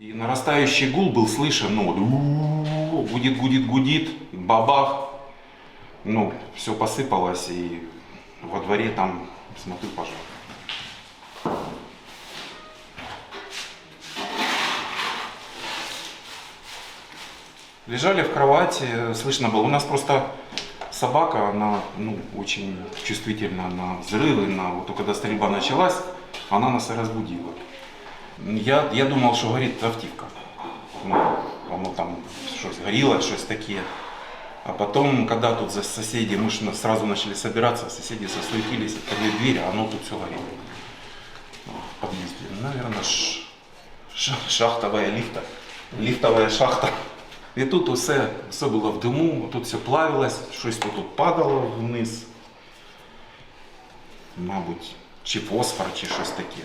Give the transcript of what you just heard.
И нарастающий гул был слышен, ну, гудит, гудит, гудит, бабах. Ну, все посыпалось, и во дворе там, смотрю, пожар. Лежали в кровати, слышно было. У нас просто собака, она ну, очень чувствительна на взрывы, на вот когда стрельба началась, она нас и разбудила. Я, я думал, що горить автівка. Ну, воно там щось горіло, щось таке. А потом, когда тут за соседи, мы ж на- сразу начали собираться, соседи засуетились, открыли дверь, а оно тут все горело. Ну, В подъезде. Наверное, ш- ш- шахтовая лифта. Лифтовая шахта. І тут усе, все було в диму, тут все плавилось, щось тут падало вниз. Мабуть, чи фосфор, чи щось таке.